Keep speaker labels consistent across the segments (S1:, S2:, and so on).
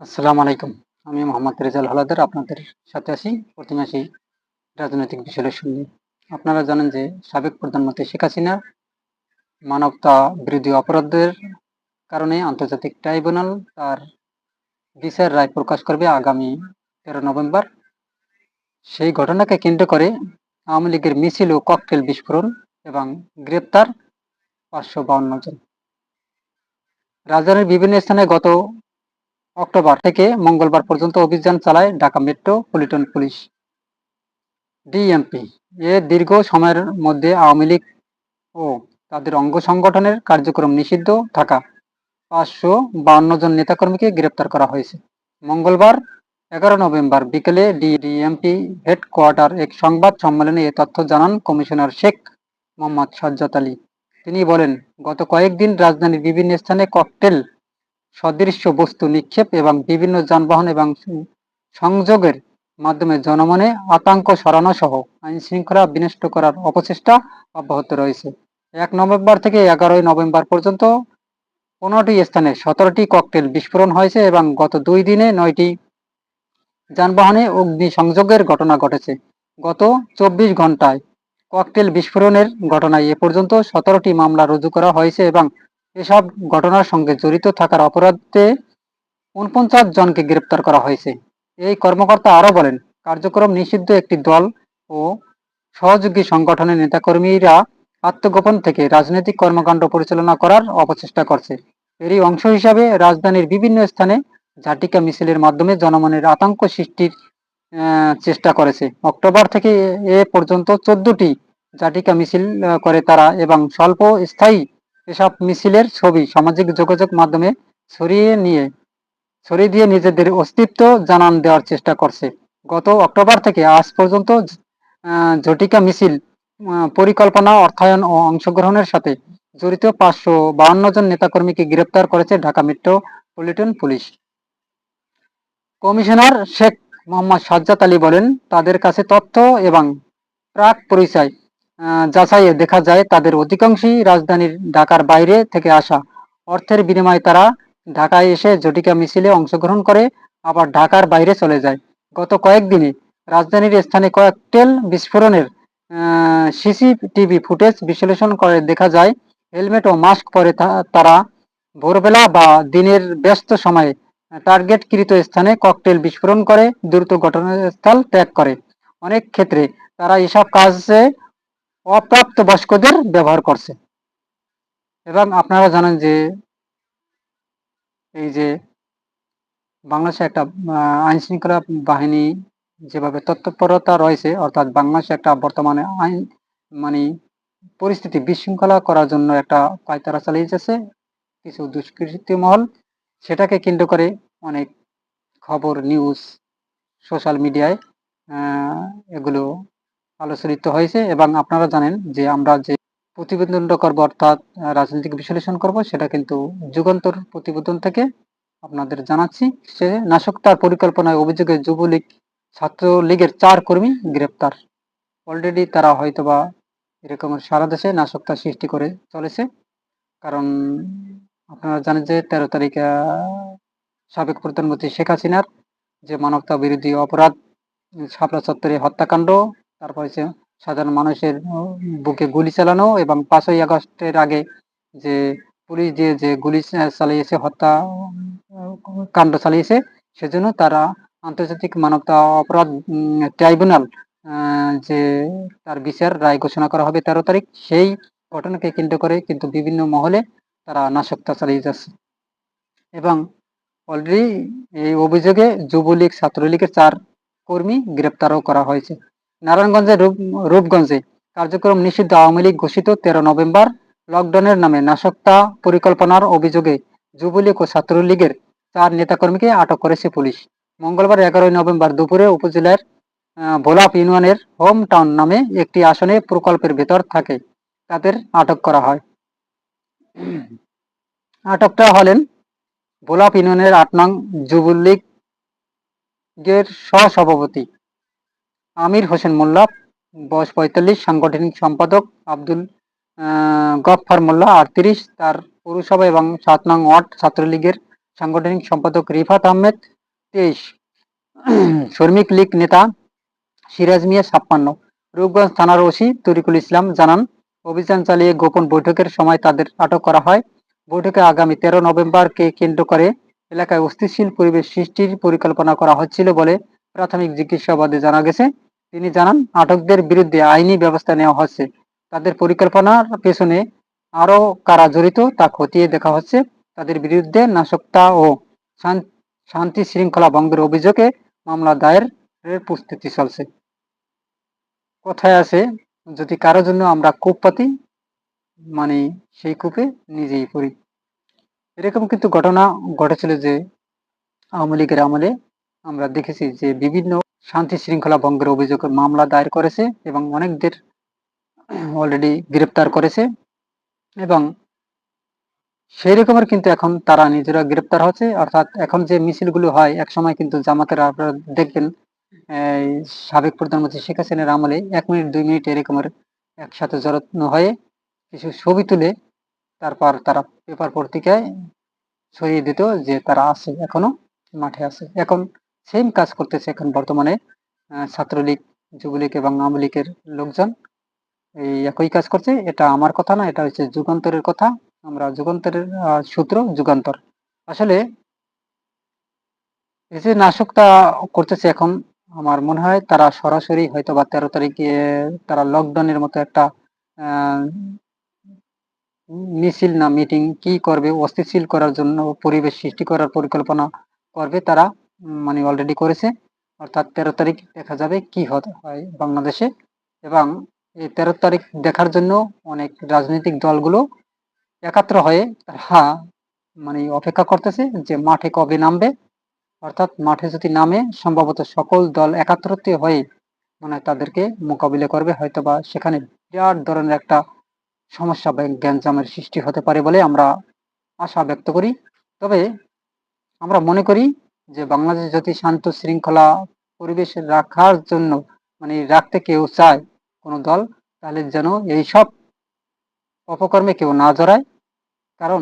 S1: আসসালামু আলাইকুম। আমি মোহাম্মদ রেজাল হলাদার, আপনাদের সাথে আছি প্রতিমাসী রাজনৈতিক বিশ্লেষণ নিয়ে। আপনারা জানেন যে সাবেক প্রধানমন্ত্রী শেখ হাসিনা মানবতা বিরোধী অপরাধের কারণে আন্তর্জাতিক ট্রাইব্যুনাল তার বিচার রায় প্রকাশ করবে আগামী তেরো নভেম্বর। সেই ঘটনাকে কেন্দ্র করে আওয়ামী লীগের মিছিল ও ককটেল বিস্ফোরণ এবং গ্রেপ্তার পাঁচশো বাউন্ন জন। রাজধানীর বিভিন্ন স্থানে গত অক্টোবর থেকে মঙ্গলবার পর্যন্ত অভিযান চালায় ঢাকা মেট্রোপলিটন পুলিশ। ডিএমপি, এ দীর্ঘ সময়ের মধ্যে আওয়ামী লীগ ও তাদের অঙ্গ সংগঠনের কার্যক্রম নিষিদ্ধ থাকা পাঁচশো বাউন্ন জন নেতাকর্মীকে গ্রেপ্তার করা হয়েছে। মঙ্গলবার এগারো নভেম্বর বিকেলে ডিএমপি হেডকোয়ার্টার এক সংবাদ সম্মেলনে এ তথ্য জানান কমিশনার শেখ মোহাম্মদ সাজ্জাদ আলী। তিনি বলেন, গত কয়েকদিন রাজধানীর বিভিন্ন স্থানে ককটেল সদৃশ্য বস্তু নিক্ষেপ এবং বিভিন্ন যানবাহন এবং সংযোগের মাধ্যমে জনমনে আতঙ্ক সরানো সহ আইন শৃঙ্খলা বিনষ্ট করার অপচেষ্টা অব্যাহত রয়েছে। এক নভেম্বর থেকে এগারোই নভেম্বর পর্যন্ত পনেরোটি স্থানে সতেরোটি ককটেল বিস্ফোরণ হয়েছে এবং গত দুই দিনে নয়টি যানবাহনে অগ্নি সংযোগের ঘটনা ঘটেছে। গত চব্বিশ ঘন্টায় ককটেল বিস্ফোরণের ঘটনায় এ পর্যন্ত সতেরোটি মামলা রুজু করা হয়েছে এবং এসব ঘটনার সঙ্গে জড়িত থাকার অপরাধে উনপঞ্চাশ জনকে গ্রেপ্তার করা হয়েছে। এই কর্মকর্তা আরও বলেন, কার্যক্রম নিষিদ্ধ একটি দল ও সহযোগী সংগঠনের নেতাকর্মীরা আত্মগোপন থেকে রাজনৈতিক কর্মকাণ্ড পরিচালনা করার অপচেষ্টা করছে। এরই অংশ হিসাবে রাজধানীর বিভিন্ন স্থানে ঝাটিকা মিছিলের মাধ্যমে জনমনের আতঙ্ক সৃষ্টির চেষ্টা করেছে। অক্টোবর থেকে এ পর্যন্ত চোদ্দটি জাটিকা মিছিল করে তারা এবং স্বল্প স্থায়ী এসব মিছিলের ছবি সামাজিক যোগাযোগ মাধ্যমে ছড়িয়ে নিয়ে, ছড়িয়ে দিয়ে নিজেদের অস্তিত্ব জানান দেওয়ার চেষ্টা করছে। গত অক্টোবর থেকে আজ পর্যন্ত ঝটিকা মিছিল পরিকল্পনা, অর্থায়ন ও অংশগ্রহণের সাথে জড়িত পাঁচশো বাহান্ন জন নেতাকর্মীকে গ্রেপ্তার করেছে Dhaka metropolitan police. Commissioner Sheikh Mohammad Sajjad Ali বলেন, তাদের কাছে তথ্য এবং প্রাক পরিচয় যাচাইয়ে দেখা যায় তাদের অধিকাংশই রাজধানীর ঢাকার বাইরে থেকে আসা। অর্থের বিনিময়ে তারা ঢাকায় এসে জটিকা মিছিলে অংশগ্রহণ করে, আবার ঢাকার বাইরে চলে যায়। গত কয়েকদিনে রাজধানীর স্থানে কয়েকটেল বিস্ফোরণের সিসিটিভি ফুটেজ বিশ্লেষণ করে দেখা যায়, হেলমেট ও মাস্ক পরে তারা ভোরবেলা বা দিনের ব্যস্ত সময়ে টার্গেটকৃত স্থানে ককটেল বিস্ফোরণ করে, দ্রুত ঘটনাস্থল ত্যাগ করে। অনেক ক্ষেত্রে তারা এসব কাজে অপ্রাপ্ত বয়স্কদের ব্যবহার করছে। এবং আপনারা জানেন যে এই যে বাংলাদেশে একটা আইন শৃঙ্খলা বাহিনী যেভাবে তৎপরতা রয়েছে, অর্থাৎ বাংলাদেশে একটা বর্তমানে আইন মানে পরিস্থিতি বিশৃঙ্খলা করার জন্য একটা পায়তারা চালিয়ে যাচ্ছে, কিছু দুষ্কৃতি মহল। সেটাকে কেন্দ্র করে অনেক খবর নিউজ সোশ্যাল মিডিয়ায় এগুলো আলোচনিত হয়েছে এবং আপনারা জানেন যে আমরা যে প্রতিবেদন করব অর্থাৎ রাজনৈতিক বিশ্লেষণ করব, সেটা কিন্তু যুগান্তর প্রতিবেদন থেকে আপনাদের জানাচ্ছি। সে নাশকতার পরিকল্পনায় অভিযোগে যুবলীগ ছাত্রলীগের চার কর্মী গ্রেপ্তার। অলরেডি তারা হয়তোবা এরকম সারা দেশে নাশকতা সৃষ্টি করে চলেছে। কারণ আপনারা জানেন যে তেরো তারিখে সাবেক প্রধানমন্ত্রী শেখ হাসিনার যে মানবতা বিরোধী অপরাধ শাপলা চত্বরে হত্যাকাণ্ড তারপর হচ্ছে সাধারণ মানুষের বুকে গুলি চালানো এবং পাঁচই আগস্টের আগে যে পুলিশ দিয়ে যে গুলি চালিয়েছে, হত্যা, কাণ্ড চালিয়েছে, সেজন্য তারা আন্তর্জাতিক মানবতা অপরাধ ট্রাইব্যুনাল যে তার বিচার রায় ঘোষণা করা হবে তেরো তারিখ, সেই ঘটনাকে কেন্দ্র করে কিন্তু বিভিন্ন মহলে তারা নাশকতা চালিয়ে যাচ্ছে। এবং অলরেডি এই অভিযোগে যুবলীগ, ছাত্রলীগের চার কর্মী গ্রেপ্তারও করা হয়েছে। নারায়ণগঞ্জের রূপগঞ্জে কার্যক্রম নিষিদ্ধ আওয়ামী লীগ ঘোষিত তেরো নভেম্বর লকডাউনের নামে নাশকতা পরিকল্পনার অভিযোগে যুবলীগ ও ছাত্রলীগের চার নেতাকর্মীকে আটক করেছে পুলিশ। মঙ্গলবার এগারোই নভেম্বর দুপুরে উপজেলার ভোলাপ ইউনিয়নের হোম টাউন নামে একটি আসনে প্রকল্পের ভেতর থাকে। তাদের আটক করা হয়। আটকটা হলেন ভোলাপ ইউনিয়নের আট নং যুবলীগের সহসভাপতি আমির হোসেন মোল্লা, বয়স পঁয়তাল্লিশ, সাংগঠনিক সম্পাদক আব্দুল গফফার মোল্লা, আটত্রিশ, তার পৌরসভা এবং সাত নং ওয়ার্ড ছাত্রলীগের সাংগঠনিক সম্পাদক রিফাত আহমেদ, তেইশ। শ্রমিক লীগ নেতা সিরাজ মিয়া, ছাপ্পান্ন। রূপগঞ্জ থানার ওসি তরিকুল ইসলাম জানান, অভিযান চালিয়ে গোপন বৈঠকের সময় তাদের আটক করা হয়। বৈঠকে আগামী তেরো নভেম্বরকে কেন্দ্র করে এলাকায় অস্থিতিশীল পরিবেশ সৃষ্টির পরিকল্পনা করা হচ্ছিল বলে প্রাথমিক জিজ্ঞাসাবাদে জানা গেছে। তিনি জানান আটকদের বিরুদ্ধে আইনি ব্যবস্থা নেওয়া হচ্ছে। তাদের পরিকল্পনার পেছনে আরও কারা জড়িত তা খতিয়ে দেখা হচ্ছে। তাদের বিরুদ্ধে নাশকতা ও শান্তি শৃঙ্খলা ভঙ্গের অভিযোগে মামলা দায়েরের প্রস্তুতি চলছে। কথায় আছে, যদি কারোর জন্য আমরা কূপ পাতি মানে সেই কূপে নিজেই পড়ি। এরকম কিন্তু ঘটনা ঘটেছিল যে আওয়ামী লীগের আমলে আমরা দেখেছি যে বিভিন্ন শান্তি শৃঙ্খলা ভঙ্গের অভিযোগে মামলা দায়ের করেছে এবং অনেকদের অলরেডি গ্রেপ্তার করেছে এবং সেই রকমের কিন্তু এখন তারা নিজেরা গ্রেপ্তার হচ্ছে। অর্থাৎ এখন যে মিছিলগুলো হয় এক সময় কিন্তু জামাতের আপনারা দেখবেন সাবেক প্রধানমন্ত্রী শেখ হাসিনার আমলে এক মিনিট, দুই মিনিট এরকমের একসাথে জড়ানো হয়ে কিছু ছবি তুলে তারপর তারা পেপার পত্রিকায় ছড়িয়ে দিত যে তারা আছে এখনও, মাঠে আছে। এখন সেম কাজ করতেছে এখন বর্তমানে ছাত্রলীগ, যুবলীগ এবং আওয়ামী লীগের লোকজন। এই একই কাজ করছে, এটা আমার কথা না, এটা হচ্ছে যুগান্তরের কথা। আমরা যুগান্তরের সূত্র যুগান্তর। আসলে এই যে নাশকতা করতেছে এখন, আমার মনে হয় তারা সরাসরি হয়তো বা তেরো তারিখে তারা লকডাউনের মতো একটা মিছিল না মিটিং কি করবে, অস্থিতিশীল করার জন্য, পরিবেশ সৃষ্টি করার পরিকল্পনা করবে তারা। মানে অলরেডি করেছে। অর্থাৎ তেরো তারিখ দেখা যাবে কি হয় বাংলাদেশে। এবং এই তেরো তারিখ দেখার জন্য অনেক রাজনৈতিক দলগুলো একাত্র হয়ে তারা মানে অপেক্ষা করতেছে যে মাঠে কবে নামবে। অর্থাৎ মাঠে যদি নামে, সম্ভবত সকল দল একাত্রিত হয়ে মানে তাদেরকে মোকাবিলা করবে। হয়তো বা সেখানে বিরাট ধরনের একটা সমস্যা বা গ্যাঞ্জামের সৃষ্টি হতে পারে বলে আমরা আশা ব্যক্ত করি। তবে আমরা মনে করি যে বাংলাদেশ যদি শান্ত শৃঙ্খলা পরিবেশ রাখার জন্য মানে রাখতে কেউ চায় কোনো দল, তাহলে যেন এইসব অপকর্মে কেউ না জড়ায়। কারণ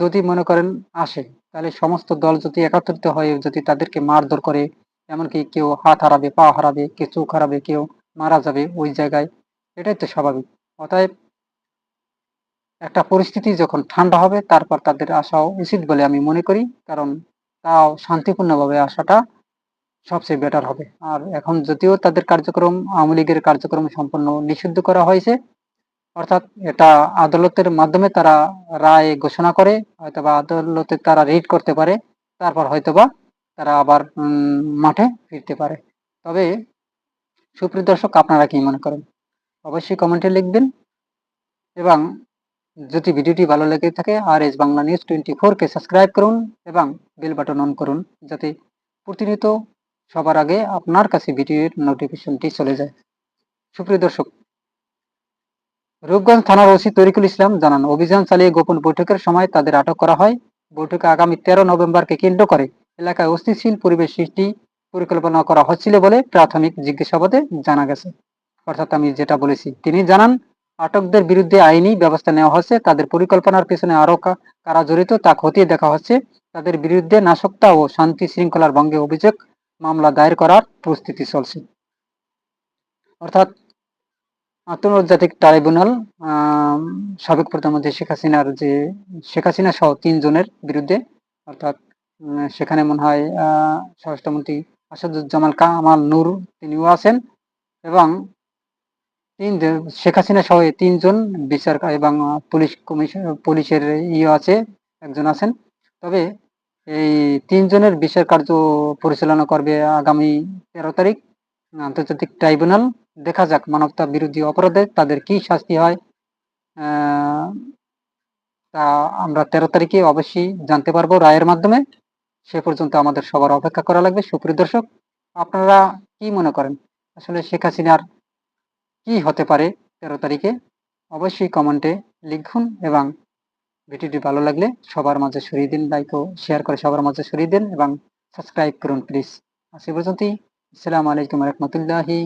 S1: যদি মনে করেন আসে, তাহলে সমস্ত দল যদি একত্রিত হয়ে যদি তাদেরকে মারধর করে, এমনকি কেউ হাত হারাবে, পা হারাবে, কেউ চোখ হারাবে, কেউ মারা যাবে ওই জায়গায়, এটাই তো স্বাভাবিক। অতএব একটা পরিস্থিতি যখন ঠান্ডা হবে, তারপর তাদের আসা উচিত বলে আমি মনে করি। কারণ তাও শান্তিপূর্ণভাবে আসাটা সবচেয়ে বেটার হবে। আর এখন যদিও তাদের কার্যক্রম, আওয়ামী লীগের কার্যক্রম সম্পূর্ণ নিষিদ্ধ করা হয়েছে, অর্থাৎ এটা আদালতের মাধ্যমে তারা রায় ঘোষণা করে, হয়তোবা আদালতে তারা রিড করতে পারে, তারপর হয়তোবা তারা আবার মাঠে ফিরতে পারে। তবে সুপ্রিয় দর্শক, আপনারা কি মনে করেন? অবশ্যই কমেন্টে লিখবেন এবং যদি ভিডিওটি ভালো লেগে থাকে R S Bangla news twenty ফোরকে সাবস্ক্রাইব করুন এবং বেল বাটন অন করুন, যাতে প্রতিনিয়ত সবার আগে আপনার কাছে ভিডিওর নোটিফিকেশনটি চলে যায়। সুপ্রিয় দর্শক, রূপগঞ্জ থানার ওসি তরিকুল ইসলাম জানান, অভিযান চালিয়ে গোপন বৈঠকের সময় তাদের আটক করা হয়। বৈঠকে আগামী তেরো নভেম্বরকে কেন্দ্র করে এলাকায় অস্থিতিশীল পরিবেশ সৃষ্টি পরিকল্পনা করা হচ্ছিল বলে প্রাথমিক জিজ্ঞাসাবাদে জানা গেছে। অর্থাৎ আমি যেটা বলেছি, তিনি জানান আটকদের বিরুদ্ধে আইনি ব্যবস্থা নেওয়া হচ্ছে তাদের পরিকল্পনার পেছনে আরও কা- কারা জড়িত তা খতিয়ে দেখা হচ্ছে। তাদের বিরুদ্ধে নাশকতা ও শান্তি শৃঙ্খলার ভঙ্গে অভিযোগ মামলা দায়ের করার প্রস্তুতি চলছে। অর্থাৎ আন্তর্জাতিক ট্রাইব্যুনাল সাবেক প্রধানমন্ত্রী শেখ হাসিনার যে, শেখ হাসিনা সহ তিনজনের বিরুদ্ধে, অর্থাৎ সেখানে মনে হয় স্বরাষ্ট্রমন্ত্রী আসাদুজ্জামাল কামাল নূর তিনিও আছেন এবং তিন শেখ হাসিনা সহ তিনজন বিচার এবং পুলিশ কমিশন, পুলিশের ইয়ে আছে, একজন আছেন। তবে এই তিনজনের বিচার কার্য পরিচালনা করবে আগামী তেরো তারিখ আন্তর্জাতিক ট্রাইব্যুনাল। দেখা যাক মানবতা বিরোধী অপরাধে তাদের কি শাস্তি হয় তা আমরা তেরো তারিখে অবশ্যই জানতে পারব রায়ের মাধ্যমে। সে পর্যন্ত আমাদের সবার অপেক্ষা করা লাগবে। সুপ্রিয় দর্শক, আপনারা কি মনে করেন? আসলে শেখ হাসিনার কি হতে পারে তেরো তারিখে? অবশ্যই কমেন্টে লিখুন এবং ভিডিওটি ভালো লাগলে সবার মাঝে সরিয়ে দিন লাইক ও শেয়ার করে সবার মাঝে সরিয়ে দিন এবং সাবস্ক্রাইব করুন প্লিজ আজ পর্যন্ত আসসালামু আলাইকুম রহমতুল্লাহি